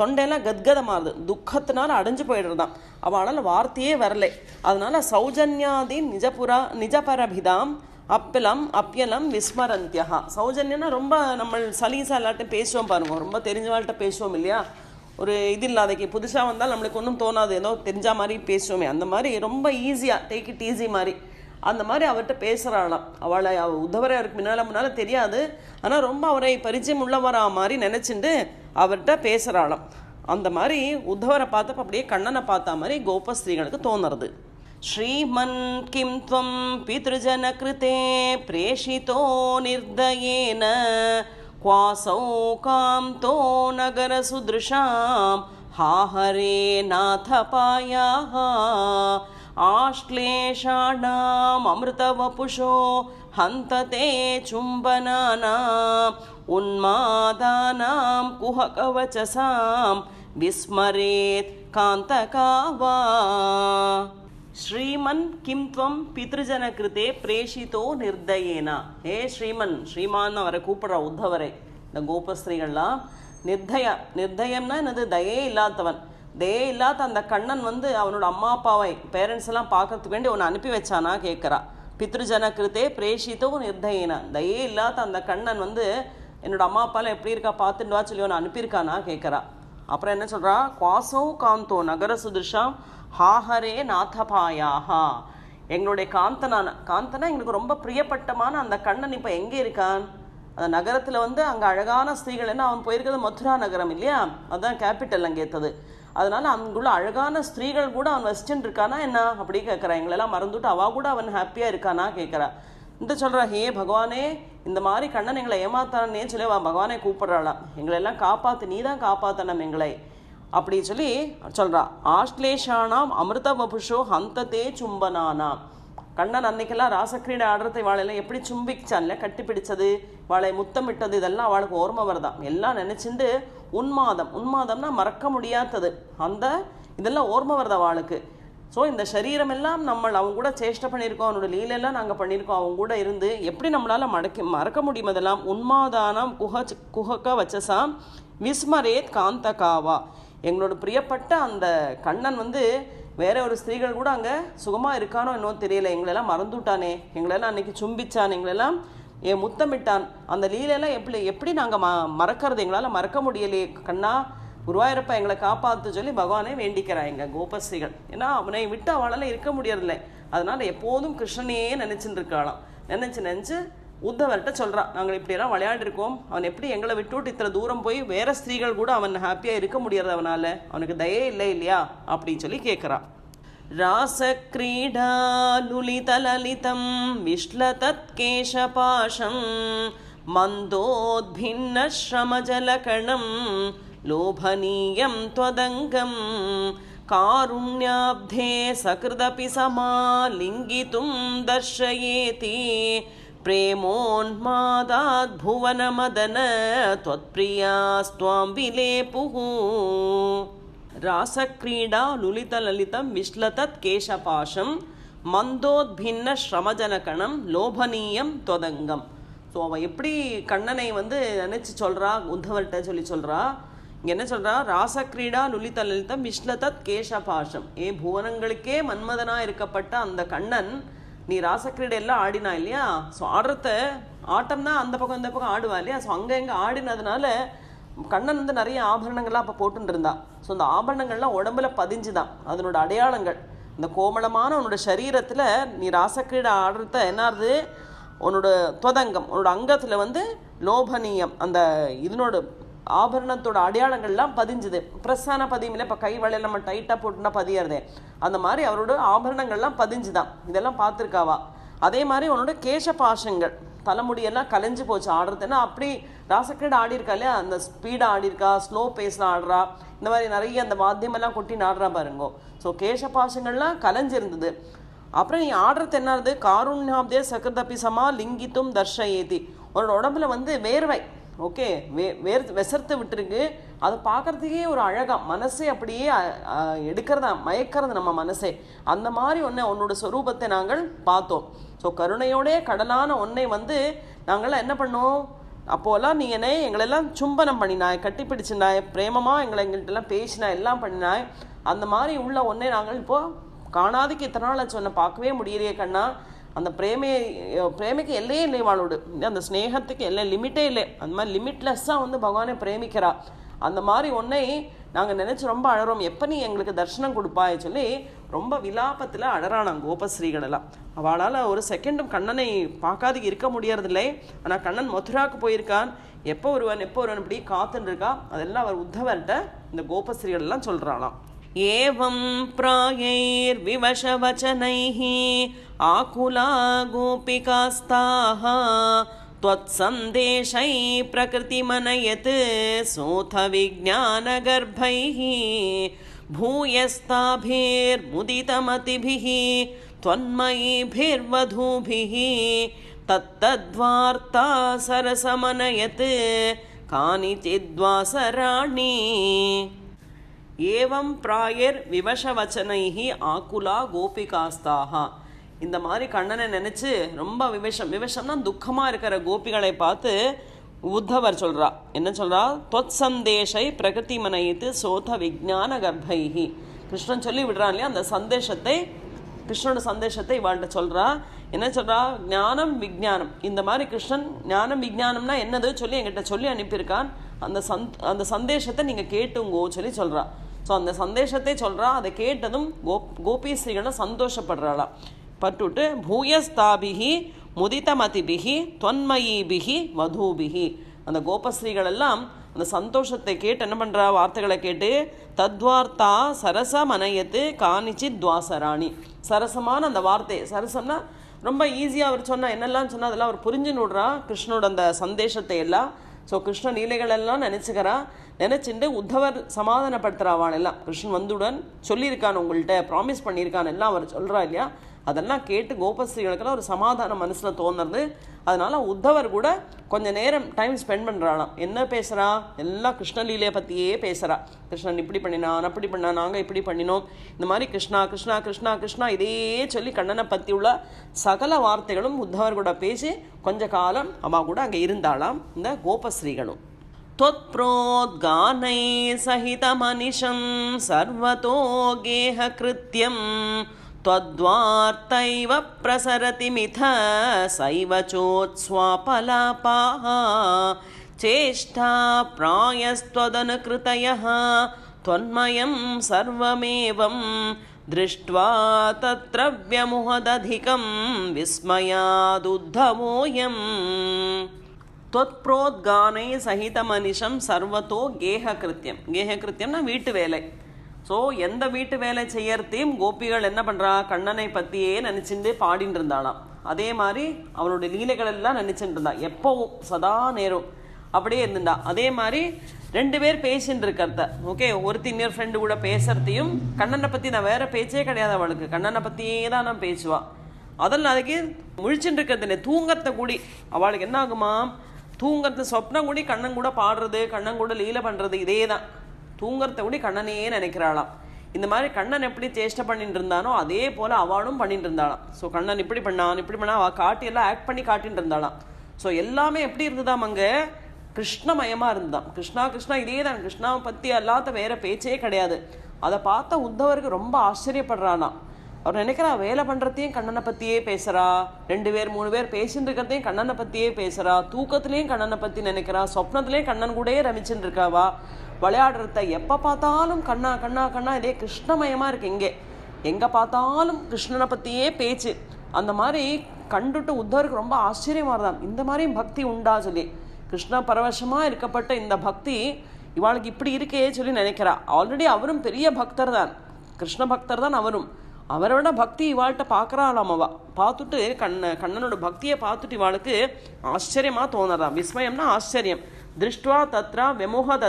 தொண்டையெல்லாம் கத்கதமாகுது துக்கத்தினால அடைஞ்சு போயிடுறதான் அவனால் வார்த்தையே வரலை. அதனால் சௌஜன்யாதி நிஜபுரா நிஜபரபிதாம் அப்பலம் அப்பியலம் விஸ்மரந்தியா சௌஜன்யனா ரொம்ப நம்ம சலீசா எல்லாட்டையும் பேசுவோம் பாருங்க. ரொம்ப தெரிஞ்சவாள்கிட்ட பேசுவோம் இல்லையா? ஒரு இது இல்லாதக்கு புதுசாக வந்தால் நம்மளுக்கு ஒன்றும் தோணாது. ஏதோ தெரிஞ்ச மாதிரி பேசுவோமே. அந்த மாதிரி ரொம்ப ஈஸியாக டேக் இட் ஈஸி மாதிரி. அந்த மாதிரி அவர்கிட்ட பேசுகிறாளாம் அவளை அவள் உதவரை அவருக்கு முன்னால் முன்னால் தெரியாது. ஆனால் ரொம்ப அவரை பரிச்சயம் உள்ளவரா மாதிரி நினச்சிட்டு அவர்கிட்ட பேசுகிறாளாம் அந்த மாதிரி உத்தவரை பார்த்தப்ப அப்படியே கண்ணனை பார்த்தா மாதிரி கோபஸ்திரீகளுக்கு தோணுறது. ஸ்ரீமன் கிம் துவம் பித்ருஜன கிருத்தே பிரேஷிதோ நிர்தயேன. क्वासौ कान्तो नगरसुदृशां हा हरे नाथपायाः आश्लेषाणाममृतवपुषो हन्त ते चुम्बनानाम् उन्मादानां कुहकवचसां विस्मरेत् कान्तका वा ஸ்ரீமன் கிம் துவம் பித்ருஜன கிருதே பிரேஷிதோ நிர்தயேனா. ஏ ஸ்ரீமன் ஸ்ரீமான் அவரை கூப்பிடுற உத்தவரை இந்த கோபஸ்ரீகள்லாம் நிர்தயா நிர்தயம்னா என்னது? தயே இல்லாதவன். தயே இல்லாத அந்த கண்ணன் வந்து அவனோட அம்மா அப்பாவை பேரண்ட்ஸ் எல்லாம் பார்க்கறதுக்கு வேண்டி உன்னை அனுப்பி வச்சானா கேட்குறா பித்ருஜன கிருதே பிரேஷிதோ நிர்தயேனா. தயே இல்லாத அந்த கண்ணன் வந்து என்னோட அம்மா அப்பாலாம் எப்படி இருக்கா பார்த்துட்டு வா சொல்லி உன்னை அனுப்பியிருக்கானா கேட்குறா அப்புறம் என்ன சொல்கிறா குவாசோ காந்தோ நகர சுதிருஷாம் ஹாஹரே நாதபாயாகா எங்களுடைய காந்தனான காந்தனா எங்களுக்கு ரொம்ப பிரியப்பட்டமான அந்த கண்ணன் இப்போ எங்கே இருக்கான்? அந்த நகரத்தில் வந்து அங்கே அழகான ஸ்திரீகள் என்ன அவன் போயிருக்கிறது மதுரா நகரம் இல்லையா? அதுதான் கேபிட்டல் அங்கே அதனால் அங்குள்ள அழகான ஸ்திரீகள் கூட அவன் வச்சுட்டு இருக்கானா என்ன? அப்படி கேட்குறா எங்களெல்லாம் மறந்துட்டு அவள் கூட அவன் ஹாப்பியாக இருக்கானா கேட்குறா இந்த சொல்கிறா ஹே பகவானே இந்த மாதிரி கண்ணன் எங்களை ஏமாத்தானே சொல்லி அவன் பகவானே கூப்பிட்றாளாம். எங்களை எல்லாம் நீ தான் காப்பாற்றணும் எங்களை. அப்படின்னு சொல்லி சொல்கிறா ஆஷ்லேஷானாம் அமிர்த வபுஷோ ஹந்ததே சும்பனானாம். கண்ணன் அன்னைக்கெல்லாம் ராசக்கிரீடை ஆடுறதை வாழையெல்லாம் எப்படி சும்பிச்சான்ல? கட்டி பிடிச்சது வாழை முத்தமிட்டது இதெல்லாம் அவளுக்கு ஓர்மை வருதான். எல்லாம் நினச்சிண்டு உன்மாதம். உன்மாதம்னா மறக்க முடியாதது. அந்த இதெல்லாம் ஓர்மை வருதா அவளுக்கு. ஸோ இந்த சரீரம் எல்லாம் நம்ம அவங்க கூட சேஷ்டை பண்ணியிருக்கோம். அவனோட லீலெல்லாம் நாங்கள் பண்ணியிருக்கோம். அவங்க கூட இருந்து எப்படி நம்மளால் மடக்கி மறக்க முடியும் அதெல்லாம்? உன்மாதானம் குஹ குஹக்க வச்சசாம். விஸ்மரேத் காந்தகாவா. எங்களோட பிரியப்பட்ட அந்த கண்ணன் வந்து வேற ஒரு ஸ்திரீகள் கூட அங்கே சுகமாக இருக்கானோ என்னவோ தெரியல. எங்களெல்லாம் மறந்துவிட்டானே எங்களெல்லாம் அன்னைக்கு சும்பிச்சான். எங்களெல்லாம் ஏ முத்தமிட்டான். அந்த லீலையெல்லாம் எப்படி எப்படி நாங்கள் ம மறக்கிறது? எங்களால் மறக்க முடியலையே. கண்ணா குருவாயூரப்பா எங்களை காப்பாற்று சொல்லி பகவானே வேண்டிக்கிறா எங்கள் கோபஸ்ரீகள் ஏன்னா அவனை விட்டு அவளால் இருக்க முடியறதில்லை. அதனால் எப்போதும் கிருஷ்ணனையே நினச்சின்னு இருக்காளாம். நினச்சி நினச்சி உத்தவர்கிட்ட சொல்றா நாங்கள் இப்படியெல்லாம் விளையாடிருக்கோம் அவன் எப்படி எங்களை விட்டு விட்டு இத்தனை தூரம் போய் வேற ஸ்திரீகள் கூட அவன் ஹாப்பியாக இருக்க முடியறது அவனால அவனுக்கு தயே இல்லை இல்லையா அப்படின்னு சொல்லி கேட்குறா रासक्रीडालुलितललितं विश्लतत्केशपाशं मन्दोद्भिन्नश्रमजलकणं लोभनीयं त्वदङ्गं कारुण्याब्धे सकृदपि समालिङ्गितुं दर्शयेति प्रेमोन्मादाद्भुवनमदन त्वत्प्रियास्त्वां विलेपुः ராசக்ரீடா லுலிதலலிதம் விஷ்லதத் கேசபாஷம் மந்தோத்பின்ன ஸ்ரமஜனகணம் லோபனீயம் தொதங்கம் ஸோ அவன் எப்படி கண்ணனை வந்து நினச்சி சொல்கிறா உத்தவர்கிட்ட சொல்லி சொல்கிறா இங்கே என்ன சொல்கிறா ராசக்ரீடா லுலிதலலிதம் விஷ்லதத் கேசபாஷம் ஏ புவனங்களுக்கே மன்மதனாக இருக்கப்பட்ட அந்த கண்ணன் நீ ராசக்கிரீடை எல்லாம் ஆடினா இல்லையா? ஸோ ஆடுறத ஆட்டம் தான் அந்த பக்கம் இந்த பக்கம் ஆடுவா இல்லையா? ஸோ அங்கே இங்கே ஆடினதுனால கண்ணன் வந்து நிறைய ஆபரணங்கள்லாம் அப்போ போட்டுட்டு இருந்தா ஸோ அந்த ஆபரணங்கள்லாம் உடம்புல பதிஞ்சு தான் அதனோட அடையாளங்கள். இந்த கோமளமான உன்னோட சரீரத்தில் நீ ராசக்கிரீடை ஆடுறத என்னாருது உன்னோட துவதங்கம் உன்னோட அங்கத்தில் வந்து லோபனீயம் அந்த இதனோட ஆபரணத்தோட அடையாளங்கள்லாம் பதிஞ்சுது. ப்ரெஸ்ஸான பதியுமில்ல இப்போ கை வலையில் நம்ம டைட்டாக போட்டுனா பதியறதே. அந்த மாதிரி அவரோட ஆபரணங்கள்லாம் பதிஞ்சுதான். இதெல்லாம் பார்த்துருக்காவா? அதே மாதிரி அவனோட கேச பாஷங்கள். தலைமுடியெல்லாம் கலைஞ்சு போச்சு ஆடுறதுன்னா அப்படி ராசக்கேடு ஆடி இருக்கா இல்லையா? அந்த ஸ்பீடாக ஆடிருக்கா ஸ்லோ பேஸில் ஆடுறா? இந்த மாதிரி நிறைய அந்த வாத்தியமெல்லாம் கொட்டி ஆடுறா பாருங்கோ. ஸோ கேச பாஷங்கள்லாம் கலைஞ்சிருந்தது. அப்புறம் நீ ஆடுறது என்னது காருண்யாப்தே சக்கரதபிசமா லிங்கித்தும் தர்ஷயேதி. உன்னோட உடம்புல வந்து வேர்வை. ஓகே வே வேர் விசர்த்து விட்டுருக்கு. அதை பார்க்கறதுக்கே ஒரு அழகாக மனசே அப்படியே எடுக்கிறதா மயக்கிறது நம்ம மனசே. அந்த மாதிரி ஒன்று உன்னோட ஸ்வரூபத்தை நாங்கள் பார்த்தோம். ஸோ கருணையோடே கடலான ஒன்றை வந்து நாங்களாம் என்ன பண்ணோம்? அப்போல்லாம் நீ என்னை எங்களெல்லாம் சும்பனம் பண்ணினாய் கட்டி பிடிச்சினாய் பிரேமமாக எங்களை எங்கள்கிட்டலாம் பேசினாய் எல்லாம் பண்ணினாய். அந்த மாதிரி உள்ள ஒன்றை நாங்கள் இப்போது காணாதுக்கு இத்தனை நாள் சொன்ன பார்க்கவே முடியலையே கண்ணா. அந்த பிரேமையை பிரேமைக்கு எல்லையே இல்லை வாளோடு அந்த ஸ்னேகத்துக்கு எல்லை லிமிட்டே இல்லை. அந்த மாதிரி லிமிட்லெஸ்ஸாக வந்து பகவானை பிரேமிக்கிறா. அந்த மாதிரி ஒன்றை நாங்கள் நினச்சி ரொம்ப அழறோம். எப்போ நீ எங்களுக்கு தரிசனம் கொடுப்பாய் சொல்லி ரொம்ப விலாபத்தில் அழறானாங்க கோபஸ்ரீகளெல்லாம் அவளால் ஒரு செகண்டும் கண்ணனை பார்க்காது இருக்க முடியறதில்லை. ஆனால் கண்ணன் மதுராவுக்கு போயிருக்கான். எப்போ ஒருவன் எப்போ ஒருவன் இப்படி காத்துன்னு இருக்கா? அதெல்லாம் அவர் உத்தவர்கிட்ட இந்த கோபஸ்ரீகள் எல்லாம் சொல்கிறானாம் एवं प्रायैर्विवशवचनैः आकुला गोपिकास्ताः त्वत्सन्देशैः प्रकृतिमनयत् सोऽथ विज्ञानगर्भैः भूयस्ताभिर्मुदितमतिभिः त्वन्मयीभिर्वधूभिः तत्तद्वार्ता सरसमनयत् कानिचिद्वासराणि। ஏவம் பிராயர் விவசவச்சனைகி ஆக்குலா கோபிகாஸ்தாகா இந்த மாதிரி கண்ணனை நினச்சி ரொம்ப விவசம் விவசம்னா துக்கமாக இருக்கிற கோபிகளை பார்த்து உத்தவர் சொல்கிறா என்ன சொல்கிறா தொத் சந்தேஷை பிரகதி மனைத்து சோத விஜான கர்ப்பைகி கிருஷ்ணன் சொல்லி விடுறான் இல்லையா? அந்த சந்தேஷத்தை கிருஷ்ணனோட சந்தேஷத்தை இவாள்கிட்ட சொல்கிறா என்ன சொல்கிறா ஞானம் விஜானம் இந்த மாதிரி கிருஷ்ணன் ஞானம் விஜானம்னா என்னது சொல்லி என்கிட்ட சொல்லி அனுப்பியிருக்கான். அந்த சந்த் அந்த சந்தேஷத்தை நீங்கள் கேட்டுங்கோ சொல்லி சொல்கிறா ஸோ அந்த சந்தேஷத்தை சொல்கிறா அதை கேட்டதும் கோப் கோபீஸ்ரீகளும் சந்தோஷப்படுறாளா. பட்டுட்டு பூயஸ்தாபிகி முதிதமதிபிகி தொன்மயீபிகி வதூபிகி அந்த கோபஸ்ரீகள் எல்லாம் அந்த சந்தோஷத்தை கேட்டு என்ன பண்ணுறா வார்த்தைகளை கேட்டு தத்வார்த்தா சரச மனையத்து காணிச்சி துவாசராணி. சரசமான அந்த வார்த்தை. சரசம்னா ரொம்ப ஈஸியாக அவர் சொன்னால் என்னெல்லாம் சொன்னால் அதெல்லாம் அவர் புரிஞ்சு விடுறா கிருஷ்ணனோட அந்த சந்தேஷத்தை எல்லாம் ஸோ கிருஷ்ண லீலைகள் எல்லாம் நினச்சிக்கிறா நினச்சிட்டு உத்தவர் சமாதானப்படுத்துகிறாவான் அவளெல்லாம் கிருஷ்ணன் வந்துடன் சொல்லியிருக்கான் உங்கள்கிட்ட ப்ராமிஸ் பண்ணியிருக்கான் எல்லாம் அவர் சொல்கிறா இல்லையா அதெல்லாம் கேட்டு கோபஸ்ரீகளுக்கெல்லாம் ஒரு சமாதானம் மனசில் தோணுறது அதனால உத்தவர் கூட கொஞ்ச நேரம் டைம் ஸ்பெண்ட் பண்ணுறாளாம் என்ன பேசுகிறா எல்லாம் கிருஷ்ணலீலையை பற்றியே பேசுகிறா கிருஷ்ணன் இப்படி பண்ணினான் அப்படி பண்ணா நாங்கள் இப்படி பண்ணினோம் இந்த மாதிரி கிருஷ்ணா கிருஷ்ணா கிருஷ்ணா கிருஷ்ணா இதே சொல்லி கண்ணனை பற்றி உள்ள சகல வார்த்தைகளும் உத்தவர் கூட பேசி கொஞ்ச காலம் அவ கூட அங்கே இருந்தாளாம் இந்த கோபஸ்ரீகளும் त्वत्प्रोद्गानै सहितमनिशं सर्वतो गेहकृत्यं त्वद्वार्तैव प्रसरतिमिथ सैव चोत्स्वापलापाः चेष्टा प्रायस्त्वदनुकृतयः त्वन्मयं सर्वमेवं दृष्ट्वा तत्र व्यमुहदधिकं विस्मयादुद्धवोऽयम् त्वत्प्रोद्गानैः सहितमनिशं सर्वतो गेहकृत्यं गेहकृत्यं न वीटुवेलै ஸோ எந்த வீட்டு வேலை செய்யறதையும் கோபிகள் என்ன பண்ணுறா கண்ணனை பற்றியே நினச்சிட்டு பாடிட்டு இருந்தாளாம். அதே மாதிரி அவளுடைய லீலைகள் எல்லாம் நினைச்சுட்டு இருந்தா. எப்போவும் சதா நேரம் அப்படியே இருந்துட்டா அதே மாதிரி ரெண்டு பேர் பேசின்னு இருக்கிறத. ஓகே ஒருத்தி இன்னொரு ஃப்ரெண்டு கூட பேசுறதையும் கண்ணனை பற்றி நான் வேற பேச்சே கிடையாது அவளுக்கு. கண்ணனை பற்றியே தான் நான் பேசுவா. அதெல்லாம் அதுக்கு முழிச்சுட்டு இருக்கிறதுல தூங்கறத கூடி. அவளுக்கு என்ன ஆகுமா தூங்கத்தை சொப்னம் கூடி கண்ணன் கூட பாடுறது கண்ணன் கூட லீலை பண்ணுறது இதே தான் தூங்குறத கூட கண்ணனையே நினைக்கிறாளாம். இந்த மாதிரி கண்ணன் எப்படி சேஷ்டை பண்ணிட்டு இருந்தானோ அதே போல அவளும் பண்ணிட்டு இருந்தாளாம். ஸோ கண்ணன் இப்படி பண்ணான் இப்படி பண்ணா அவள் காட்டி எல்லாம் ஆக்ட் பண்ணி காட்டிட்டு இருந்தாளாம். ஸோ எல்லாமே எப்படி இருந்ததாம் அங்கே கிருஷ்ணமயமாக இருந்தான் கிருஷ்ணா கிருஷ்ணா இதே தான் கிருஷ்ணாவை பற்றி அல்லாத வேற பேச்சே கிடையாது. அதை பார்த்த உத்தவருக்கு ரொம்ப ஆச்சரியப்படுறானாம் அவர் நினைக்கிறா வேலை பண்ணுறதையும் கண்ணனை பற்றியே பேசுகிறா ரெண்டு பேர் மூணு பேர் பேசிட்டு இருக்கிறதையும் கண்ணனை பற்றியே பேசுகிறா தூக்கத்துலேயும் கண்ணனை பற்றி நினைக்கிறா. சொப்னத்துலேயும் கண்ணன் கூடயே ரமிச்சுட்டு இருக்காவா? விளையாடுறத எப்போ பார்த்தாலும் கண்ணா கண்ணா கண்ணா இதே கிருஷ்ணமயமாக இருக்குது இங்கே. எங்கே பார்த்தாலும் கிருஷ்ணனை பற்றியே பேச்சு. அந்த மாதிரி கண்டுட்டு உத்தவருக்கு ரொம்ப ஆச்சரியமாக இருந்தான். இந்த மாதிரியும் பக்தி உண்டா சொல்லி. கிருஷ்ண பரவசமாக இருக்கப்பட்ட இந்த பக்தி இவாளுக்கு இப்படி இருக்கே சொல்லி நினைக்கிறா. ஆல்ரெடி அவரும் பெரிய பக்தர் தான் கிருஷ்ண பக்தர் தான் அவரும் அவரோட பக்தி இவாள்கிட்ட பார்க்குறாளாம் அவ. பார்த்துட்டு கண்ண கண்ணனோட பக்தியை பார்த்துட்டு இவாளுக்கு ஆச்சரியமாக தோணுறதான் விஸ்மயம்னா ஆச்சரியம். திருஷ்டுவா தத்ரா வெமோகத்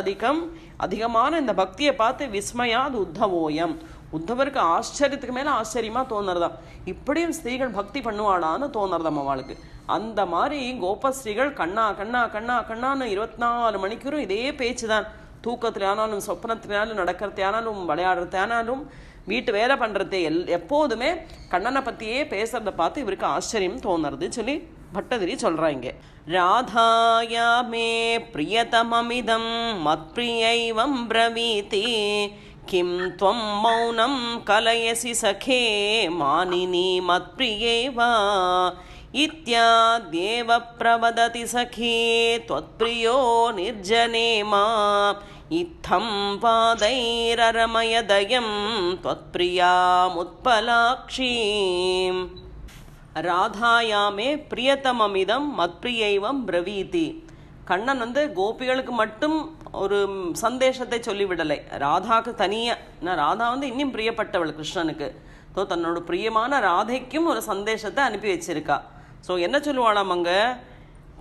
அதிகமான இந்த பக்தியை பார்த்து விஸ்மயாது உத்தவோயம். உத்தவருக்கு ஆச்சரியத்துக்கு மேலே ஆச்சரியமாக தோணுறதாம் இப்படியும் ஸ்திரீகள் பக்தி பண்ணுவாளான்னு தோணுறதாம் அவளுக்கு. அந்த மாதிரி கோபஸ்ரீகள் கண்ணா கண்ணா கண்ணா கண்ணான்னு இருபத்தி நாலு மணிக்கூறும் இதே பேச்சு தான் தூக்கத்தில் ஆனாலும் சொப்னத்தினாலும் நடக்கிறதே ஆனாலும் விளையாடுறது ஆனாலும் வீட்டு வேலை பண்ணுறதே எல் எப்போதுமே கண்ணனை பற்றியே பேசுகிறத பார்த்து இவருக்கு ஆச்சரியம் தோணுறது சொல்லி பட்டதிரி சொல்றாங்க ராதாயா மே பிரியதமமிதம் மத்பிரியைவம் பிரவீதி கிம் त्वं மௌனம் கலயசி சகே மானினி மத்பிரியே வா इत्याद्येव प्रवदति सखी त्वत्प्रियो निर्जने मा इत्थं पादैररमयदयं त्वत्प्रियामुत्पलाक्षीम् ராதாயாமே பிரியத்தமமிதம் மத்பிரியைவம் பிரவீதி. கண்ணன் வந்து கோபிகளுக்கு மட்டும் ஒரு சந்தேஷத்தை சொல்லிவிடலை. ராதாக்கு தனியாக நான் ராதா வந்து இன்னும் பிரியப்பட்டவள் கிருஷ்ணனுக்கு. ஸோ தன்னோட பிரியமான ராதைக்கும் ஒரு சந்தேஷத்தை அனுப்பி வச்சிருக்கா. ஸோ என்ன சொல்லுவாளாம் அங்கே?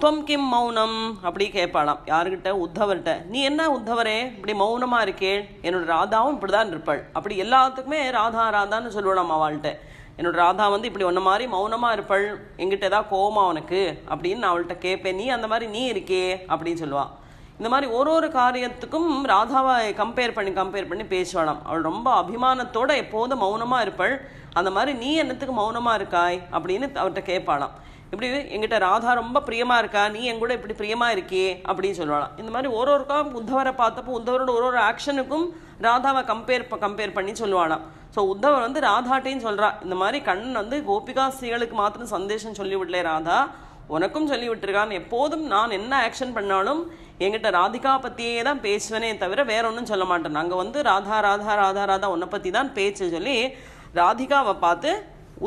துவம் கிம் மௌனம் அப்படி கேட்பாளாம் யாருக்கிட்ட உத்தவர்கிட்ட. நீ என்ன உத்தவரே? இப்படி மௌனமாக இருக்கே? என்னோட ராதாவும் இப்படிதான் இருப்பாள். அப்படி எல்லாத்துக்குமே ராதா ராதான்னு சொல்லுவாளாம் அவள்கிட்ட. என்னோட ராதா வந்து இப்படி ஒன்ன மாதிரி மௌனமாக இருப்பாள் எங்கிட்ட ஏதாவது கோவமா உனக்கு அப்படின்னு நான் அவள்கிட்ட கேட்பேன். நீ அந்த மாதிரி நீ இருக்கே அப்படின்னு சொல்லுவாள் இந்த மாதிரி ஒரு ஒரு காரியத்துக்கும் ராதாவை கம்பேர் பண்ணி கம்பேர் பண்ணி பேசுவாளாம். அவள் ரொம்ப அபிமானத்தோடு எப்போதும் மௌனமாக இருப்பாள். அந்த மாதிரி நீ என்னத்துக்கு மௌனமாக இருக்காய் அப்படின்னு அவர்கிட்ட கேட்பாளாம். இப்படி எங்கிட்ட ராதா ரொம்ப பிரியமா இருக்கா? நீ என் கூட இப்படி பிரியமா இருக்கியே? அப்படின்னு சொல்லுவாளாம். இந்த மாதிரி ஒரு ஒருக்கா உத்தவரை பார்த்தப்போ உத்தவரோட ஒரு ஒரு ஆக்ஷனுக்கும் ராதாவை கம்பேர் கம்பேர் பண்ணி சொல்லுவாளாம். ஸோ உத்தவர் வந்து ராதாட்டையும் சொல்றா. இந்த மாதிரி கண்ணன் வந்து கோபிகா ஸ்ரீகளுக்கு மாத்திரம் சந்தேஷம் சொல்லி விடலே ராதா. உனக்கும் சொல்லி விட்டுருக்கான் எப்போதும் நான் என்ன ஆக்ஷன் பண்ணாலும் என்கிட்ட ராதிகா பற்றியே தான் பேசுவேனே தவிர வேற ஒன்றும் சொல்ல மாட்டேன். நாங்கள் வந்து ராதா ராதா ராதா ராதா உன்னை பற்றி தான் பேச்சு சொல்லி ராதிகாவை பார்த்து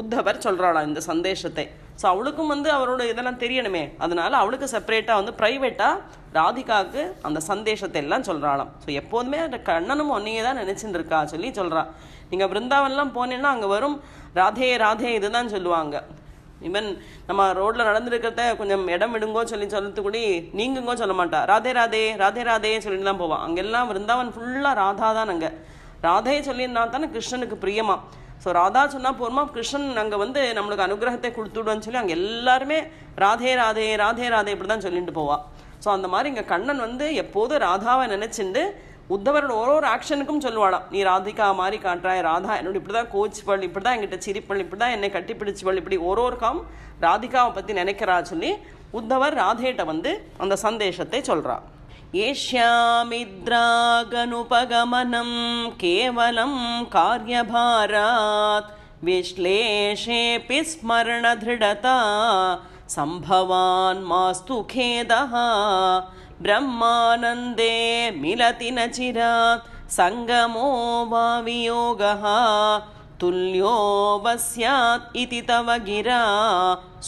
உத்தவர் சொல்கிறாளாம் இந்த சந்தேஷத்தை. ஸோ அவளுக்கும் வந்து அவரோட இதெல்லாம் தெரியணுமே. அதனால அவளுக்கு செப்பரேட்டாக வந்து ப்ரைவேட்டாக ராதிகாவுக்கு அந்த சந்தேஷத்தை எல்லாம் சொல்கிறாளாம் ஸோ எப்போதுமே அந்த கண்ணனும் ஒன்னையே தான் நினச்சிட்டு இருக்கா சொல்லி சொல்கிறா நீங்கள் பிருந்தாவன்லாம் போனேன்னா அங்கே வரும் ராதே ராதே இதுதான் சொல்லுவாங்க. ஈவன் நம்ம ரோட்ல நடந்துருக்கிறத கொஞ்சம் இடம் விடுங்கோ சொல்லி சொல்றது கூட நீங்குங்கோ சொல்ல மாட்டா. ராதே ராதே ராதே ராதே சொல்லிட்டு தான் போவான் அங்கெல்லாம் விருந்தாவன் ஃபுல்லாக ராதா தான் அங்கே. ராதே சொல்லியிருந்தா தானே கிருஷ்ணனுக்கு பிரியமா. ஸோ ராதா சொன்னால் போருமா? கிருஷ்ணன் அங்கே வந்து நம்மளுக்கு அனுகிரகத்தை கொடுத்துடுன்னு சொல்லி அங்கே எல்லாருமே ராதே ராதே ராதே ராதே இப்படி தான் சொல்லிட்டு போவா. ஸோ அந்த மாதிரி இங்கே கண்ணன் வந்து எப்போதும் ராதாவை நினச்சிண்டு உத்தவரோட ஒரு ஒரு ஆக்ஷனுக்கும் சொல்லுவாளாம். நீ ராதிகா மாதிரி காட்டுறாய் ராதா என்னோட இப்படி தான் இப்படிதான் இப்படி தான் என்கிட்ட சிரிப்பள் இப்படி தான் என்னை கட்டிப்பிடிச்சுவள் இப்படி ஒரு ஒரு காம் ராதிகாவை பற்றி நினைக்கிறா சொல்லி உத்தவர் ராதேட்ட வந்து அந்த சந்தேஷத்தை சொல்கிறாள் येष्यामिद्रागनुपगमनं केवलं कार्यभारात् विश्लेषेऽपि स्मरणदृढता सम्भवान् मास्तु खेदः ब्रह्मानन्दे मिलति न चिरात् सङ्गमो वा वियोगः तुल्यो वस्यात् इति तव गिरा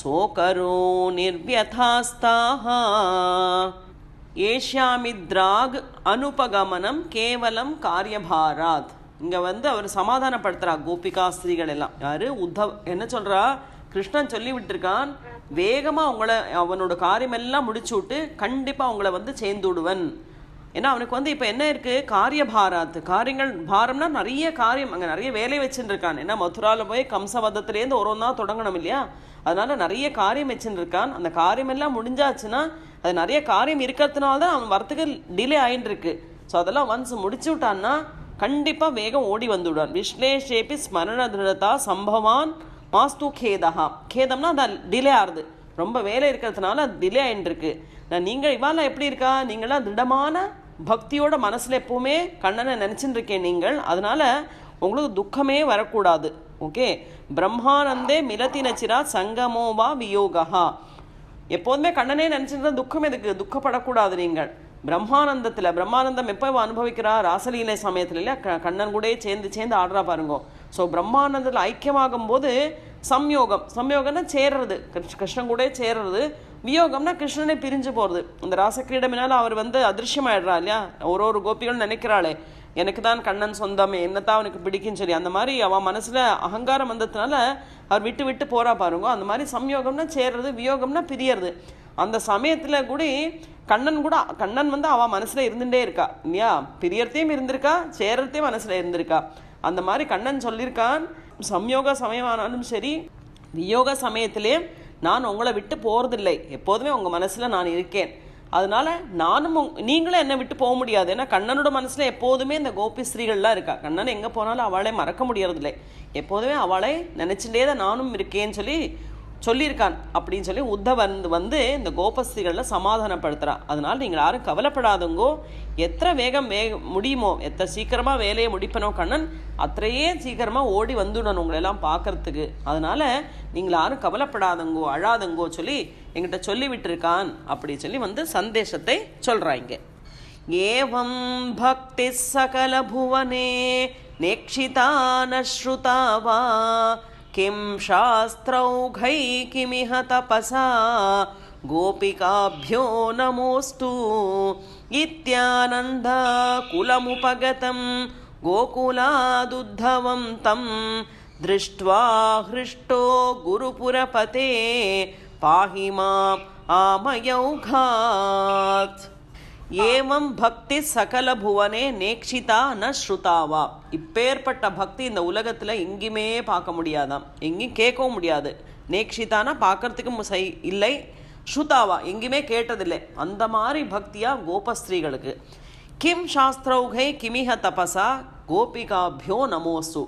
सोकरो निर्व्यथास्ताः ஏஷ்யாமித்ராக் அனுபகமனம் கேவலம் காரியபாராத். இங்கே வந்து அவர் சமாதானப்படுத்துறா கோபிகா ஸ்திரீகள் எல்லாம் யார்? உத்தவ். என்ன சொல்கிறா கிருஷ்ணன் சொல்லி விட்டுருக்கான் வேகமாக அவங்களை அவனோட காரியமெல்லாம் முடிச்சு விட்டு கண்டிப்பாக அவங்கள வந்து சேர்ந்து விடுவன் ஏன்னா அவனுக்கு வந்து இப்போ என்ன இருக்குது காரியபாராத் காரியங்கள் பாரம்னா நிறைய காரியம் அங்கே நிறைய வேலை வச்சுட்டு இருக்கான் ஏன்னா மதுராவில் போய் கம்சவதத்துலேருந்து ஒரு ஒன்றா தொடங்கணும் இல்லையா? அதனால நிறைய காரியம் வச்சுட்டு இருக்கான் அந்த காரியம் எல்லாம் முடிஞ்சாச்சுன்னா அது நிறைய காரியம் இருக்கிறதுனால தான் அவன் வரத்துக்கு டிலே ஆகிட்டு இருக்கு ஸோ அதெல்லாம் ஒன்ஸ் முடிச்சு விட்டான்னா கண்டிப்பாக வேகம் ஓடி வந்து விடுவான். விஸ்லேஷேபி ஸ்மரண திருடதா சம்பவான் மாஸ்து கேதஹா. கேதம்னா அது டிலே ஆகுது ரொம்ப வேலை இருக்கிறதுனால அது டிலே ஆகிட்டு இருக்கு நான் நீங்கள் இவாலாம் எப்படி இருக்கா? நீங்களாம் திருடமான பக்தியோட மனசில் எப்பவுமே கண்ணனை நினச்சின்னு இருக்கேன் நீங்கள். அதனால உங்களுக்கு துக்கமே வரக்கூடாது. ஓகே? பிரம்மானந்தே மிலத்தி நச்சிரா சங்கமோவா வியோகா எப்போதுமே கண்ணனே நினச்சிருந்தா துக்கம் எதுக்கு? துக்கப்படக்கூடாது நீங்கள். பிரம்மானந்தத்தில் பிரம்மானந்தம் எப்போ அனுபவிக்கிறா? ராசலீலை சமயத்தில் இல்லையா? க- கண்ணன் கூட சேர்ந்து சேர்ந்து ஆடுறா பாருங்க. ஸோ பிரம்மானந்தத்தில் ஐக்கியமாகும் போது சம்யோகம். சம்யோகம்னா சேர்றது. கிருஷ்ண கிருஷ்ணன் கூடயே சேர்றது. வியோகம்னா கிருஷ்ணனே பிரிஞ்சு போகிறது இந்த ராசக்கிரீடமினால் அவர் வந்து அதிருஷ்யமாயிடுறா இல்லையா? ஒரு ஒரு கோபிகளும் நினைக்கிறாளே. எனக்கு தான் கண்ணன் சொந்தமே என்னத்தான் அவனுக்கு பிடிக்குன்னு சொல்லி அந்த மாதிரி அவன் மனசில் அகங்காரம் வந்ததுனால அவர் விட்டு விட்டு போறா பாருங்க. அந்த மாதிரி சம்யோகம்னா சேர்றது வியோகம்னா பிரியறது. அந்த சமயத்தில் கூட கண்ணன் கூட கண்ணன் வந்து அவன் மனசில் இருந்துட்டே இருக்கா. இல்லையா? பிரியறத்தையும் இருந்திருக்கா சேர்றதையும் மனசில் இருந்திருக்கா. அந்த மாதிரி கண்ணன் சொல்லியிருக்கான் சம்யோக சமயமானாலும் சரி வியோக சமயத்திலே நான் உங்களை விட்டு போகிறதில்லை எப்போதுமே உங்கள் மனசில் நான் இருக்கேன். அதனால நானும் நீங்களும் என்னை விட்டு போக முடியாது. ஏன்னா கண்ணனோட மனசில் எப்போதுமே இந்த கோபி ஸ்திரீகள்லாம் இருக்கா? கண்ணன் எங்கே போனாலும் அவளை மறக்க முடியறதில்லை. எப்போதுமே அவளை நினச்சிட்டே தான் நானும் இருக்கேன்னு சொல்லி சொல்லியிருக்கான் அப்படின்னு சொல்லி உத்தவன் வந்து இந்த கோபஸ்திரிகளில் சமாதானப்படுத்துறா அதனால நீங்கள் யாரும் கவலைப்படாதுங்கோ எத்தனை வேகம் வேக முடியுமோ எத்தனை சீக்கிரமாக வேலையை முடிப்பனோ கண்ணன் அத்தையே சீக்கிரமாக ஓடி வந்துடணும் உங்களெல்லாம் பார்க்கறதுக்கு அதனால நீங்கள் யாரும் கவலைப்படாதுங்கோ அழாதுங்கோ சொல்லி எங்கிட்ட சொல்லி விட்டுருக்கான் அப்படி சொல்லி வந்து சந்தேஷத்தை சொல்கிறாங்க एवं भक्तिः सकलभुवने नेक्षिता न श्रुता वा కిం శాస్త్రౌఘై కిమిహ తపసా గోపికాభ్యో నమోస్తు ఇత్యానందాకులముపగతం గోకులాదుద్ధవం తం దృష్ట్వా హృష్టో గురుపురపతే పాహి మాం ఆమయౌఘాత్ ஏவம் பக்தி சகல புவனே நேக்ஷிதா ந ஸ்ருதாவா. இப்பேற்பட்ட பக்தி இந்த உலகத்தில் எங்கேயுமே பார்க்க முடியாதாம். எங்கேயும் கேட்கவும் முடியாது. நேக்ஷிதானா பார்க்கறதுக்கும் சை இல்லை ஸ்ருதாவா எங்கேயுமே கேட்டதில்லை. அந்த மாதிரி பக்தியா கோபஸ்திரீகளுக்கு. கிம் சாஸ்திரௌகை கிமிஹ தபசா கோபிகாபியோ நமோசு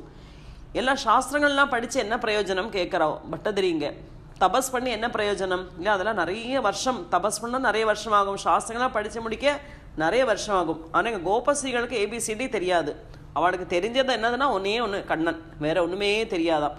எல்லா சாஸ்திரங்கள்லாம் படித்து என்ன பிரயோஜனம் கேட்குறோம்? பட்டதிரிங்க. தபஸ் பண்ணி என்ன பிரயோஜனம்? இல்லை அதெல்லாம் நிறைய வருஷம் தபஸ் பண்ணால் நிறைய வருஷம் ஆகும் சாஸ்திரங்கள்லாம் படித்து முடிக்க நிறைய வருஷம் ஆகும் ஆனால் எங்கள் கோபஸ்ரீகளுக்கு ஏபிசிடி தெரியாது. அவளுக்கு தெரிஞ்சது என்னதுன்னா ஒன்றே ஒன்று கண்ணன். வேற ஒன்றுமே தெரியாதான்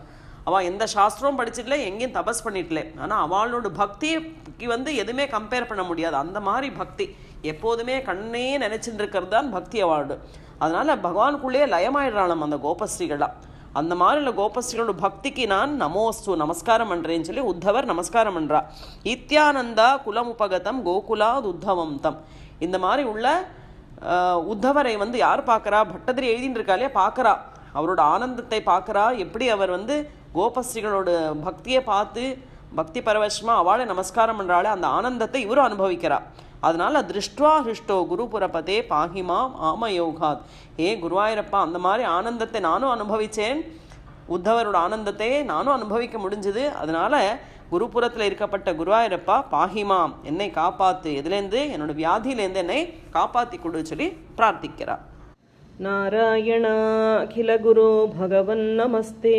அவள் எந்த சாஸ்திரமும் படிச்சிடல எங்கேயும் தபஸ் பண்ணிட்டல ஆனால் அவளோட பக்திக்கு வந்து எதுவுமே கம்பேர் பண்ண முடியாது. அந்த மாதிரி பக்தி. எப்போதுமே கண்ணே நினைச்சிட்டு இருக்கிறது தான் பக்தி அவார்டு. அதனால் பகவானுக்குள்ளேயே லயமாயிடுறாளாம் அந்த கோபஸ்ரீகள்லாம். அந்த மாதிரி உள்ள கோபஸ்ரீகளோட பக்திக்கு நான் நமோஸ்து நமஸ்காரம் பண்ணுறேன்னு சொல்லி உத்தவர் நமஸ்காரம் பண்றா குலம் குலமுபகதம் கோகுலாத் உத்தவம் தம் இந்த மாதிரி உள்ள உத்தவரை வந்து யார் பார்க்கறா? பட்டதிரி எழுதின்னு இருக்காளே பார்க்குறா பார்க்கறா. அவரோட ஆனந்தத்தை பார்க்கறா. எப்படி அவர் வந்து கோபஸ்ரீகளோட பக்தியை பார்த்து பக்தி பரவசமாக அவளை நமஸ்காரம் பண்றாளே அந்த ஆனந்தத்தை இவரும் அனுபவிக்கிறா அதனால் திருஷ்டுவா ஹிருஷ்டோ குருபுரபதே பாகிமாம் ஆமயோகாத் ஏ குருவாயிரப்பா அந்த மாதிரி ஆனந்தத்தை நானும் அனுபவித்தேன் உத்தவரோட ஆனந்தத்தை நானும் அனுபவிக்க முடிஞ்சது. அதனால் குருபுரத்தில் இருக்கப்பட்ட குருவாயிரப்பா பாகிமாம் என்னை காப்பாற்று இதுலேருந்து என்னோட வியாதியிலேருந்து என்னை காப்பாற்றி கொடு சொல்லி பிரார்த்திக்கிறார். நாராயணா அகில குரு பகவன் நமஸ்தே.